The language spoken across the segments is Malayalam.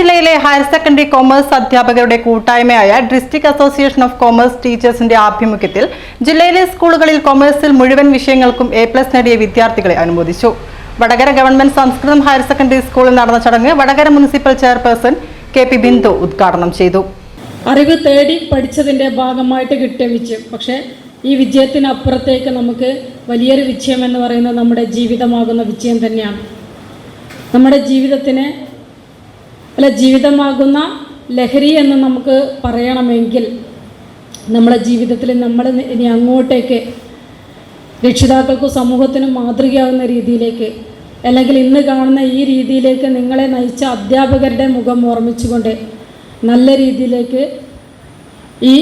ജില്ലയിലെ ഹയർ സെക്കൻഡറി കോമേഴ്സ് അധ്യാപകരുടെ കൂട്ടായ്മയായ ഡിസ്ട്രിക്ട് അസോസിയേഷൻ ഓഫ് കോമേഴ്സ് ടീച്ചേഴ്സിന്റെ ആഭിമുഖ്യത്തിൽ ജില്ലയിലെ സ്കൂളുകളിൽ കൊമേഴ്സിൽ മുഴുവൻ വിഷയങ്ങൾക്കും എ പ്ലസ് നേടിയ വിദ്യാർത്ഥികളെ അനുമോദിച്ചു. Vadakara government Sanskrit higher secondary സ്കൂളിൽ നടന്ന ചടങ്ങ് Vadakara municipal chairperson K P Bindu ഉദ്ഘാടനം ചെയ്തു. അറിവ് തേടി പഠിച്ചതിന്റെ ഭാഗമായിട്ട് കിട്ടിയ വിജയം. പക്ഷേ ഈ വിജയത്തിനപ്പുറത്തേക്ക് നമുക്ക് വലിയൊരു വിജയം എന്ന് പറയുന്നത് നമ്മുടെ ജീവിതമാകുന്ന വിജയം തന്നെയാണ്. നമ്മുടെ ജീവിതത്തിന് അല്ല ജീവിതമാകുന്ന ലഹരി എന്ന് നമുക്ക് പറയണമെങ്കിൽ നമ്മുടെ ജീവിതത്തിൽ നമ്മൾ ഇനി അങ്ങോട്ടേക്ക് രക്ഷിതാക്കൾക്കും സമൂഹത്തിനും മാതൃകയാകുന്ന രീതിയിലേക്ക് അല്ലെങ്കിൽ ഇന്ന് കാണുന്ന ഈ രീതിയിലേക്ക് നിങ്ങളെ നയിച്ച അധ്യാപകരുടെ മുഖം ഓർമ്മിച്ചുകൊണ്ട് നല്ല രീതിയിലേക്ക് ഈ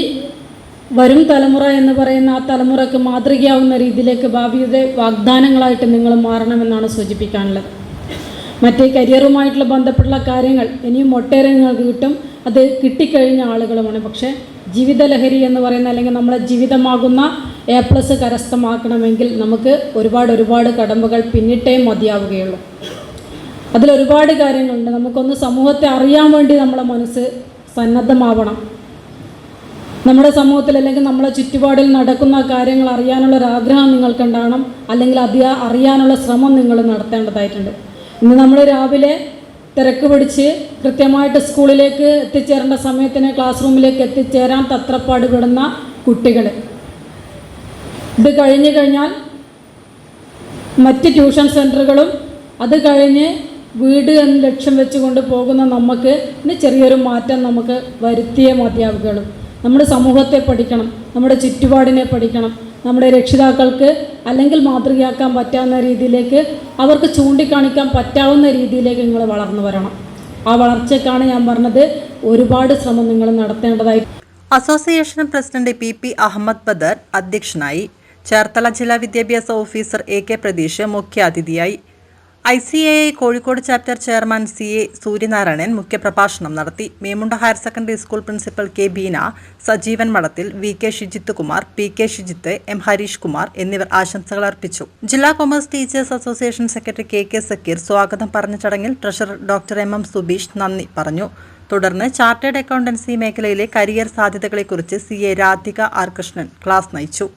വരും തലമുറ എന്ന് പറയുന്ന ആ തലമുറയ്ക്ക് മാതൃകയാവുന്ന രീതിയിലേക്ക് ഭാവിയുടെ വാഗ്ദാനങ്ങളായിട്ട് നിങ്ങൾ മാറണമെന്നാണ് സൂചിപ്പിക്കാനുള്ളത്. മറ്റേ കരിയറുമായിട്ടുള്ള ബന്ധപ്പെട്ടുള്ള കാര്യങ്ങൾ ഇനിയും ഒട്ടേറെ നിങ്ങൾക്ക് കിട്ടും. അത് കിട്ടിക്കഴിഞ്ഞ ആളുകളുമാണ്. പക്ഷേ ജീവിതലഹരി എന്ന് പറയുന്ന അല്ലെങ്കിൽ നമ്മളെ ജീവിതമാകുന്ന എ പ്ലസ് കരസ്ഥമാക്കണമെങ്കിൽ നമുക്ക് ഒരുപാട് ഒരുപാട് കടമ്പകൾ പിന്നിട്ടേ മതിയാവുകയുള്ളൂ. അതിലൊരുപാട് കാര്യങ്ങളുണ്ട്. നമുക്കൊന്ന് സമൂഹത്തെ അറിയാൻ വേണ്ടി നമ്മളെ മനസ്സ് സന്നദ്ധമാവണം. നമ്മുടെ സമൂഹത്തിൽ അല്ലെങ്കിൽ നമ്മളെ ചുറ്റുപാടിൽ നടക്കുന്ന കാര്യങ്ങൾ അറിയാനുള്ള ഒരു ആഗ്രഹം നിങ്ങൾക്കുണ്ടാവണം അല്ലെങ്കിൽ അത് അറിയാനുള്ള ശ്രമം നിങ്ങൾ നടത്തേണ്ടതായിട്ടുണ്ട്. ഇന്ന് നമ്മൾ രാവിലെ തിരക്ക് പിടിച്ച് കൃത്യമായിട്ട് സ്കൂളിലേക്ക് എത്തിച്ചേരേണ്ട സമയത്തിന് ക്ലാസ് റൂമിലേക്ക് എത്തിച്ചേരാൻ തത്രപ്പാട് കുട്ടികൾ ഇത് കഴിഞ്ഞു കഴിഞ്ഞാൽ മറ്റ് ട്യൂഷൻ സെന്ററുകളും അത് കഴിഞ്ഞ് വീട് എന്ന് ലക്ഷ്യം വെച്ചുകൊണ്ട് പോകുന്ന നമുക്ക് ഇന്ന് ചെറിയൊരു മാറ്റം നമുക്ക് വരുത്തിയേ മതിയാവുകയുള്ളൂ. നമ്മുടെ സമൂഹത്തെ പഠിക്കണം നമ്മുടെ ചുറ്റുപാടിനെ പഠിക്കണം നമ്മുടെ രക്ഷിതാക്കൾക്ക് അല്ലെങ്കിൽ മാതൃകയാക്കാൻ പറ്റാവുന്ന രീതിയിലേക്ക് അവർക്ക് ചൂണ്ടിക്കാണിക്കാൻ പറ്റാവുന്ന രീതിയിലേക്ക് നിങ്ങൾ വളർന്നു വരണം. ആ വളർച്ചയ്ക്കാണ് ഞാൻ പറഞ്ഞത് ഒരുപാട് ശ്രമം നിങ്ങൾ നടത്തേണ്ടതായി. Association president P P Ahammed Badar അധ്യക്ഷനായി. ചേർത്തല ജില്ലാ വിദ്യാഭ്യാസ ഓഫീസർ എ കെ പ്രതീഷ് മുഖ്യാതിഥിയായി. I C A I Kozhikode chapter chairman C A Suryanarayanan മുഖ്യപ്രഭാഷണം നടത്തി. Memunda higher secondary school principal K Beena Sajeevan Madathil V K Shijith Kumar P K Shijith M Harish Kumar എന്നിവർ ആശംസകൾ അർപ്പിച്ചു. ജില്ലാ commerce teachers association secretary K K Sakkeer സ്വാഗതം പറഞ്ഞ ചടങ്ങിൽ treasurer doctor M M Subeesh നന്ദി പറഞ്ഞു. തുടർന്ന് ചാർട്ടേഡ് അക്കൗണ്ടൻസി മേഖലയിലെ career സാധ്യതകളെക്കുറിച്ച് C A Radhika R Krishnan class നയിച്ചു.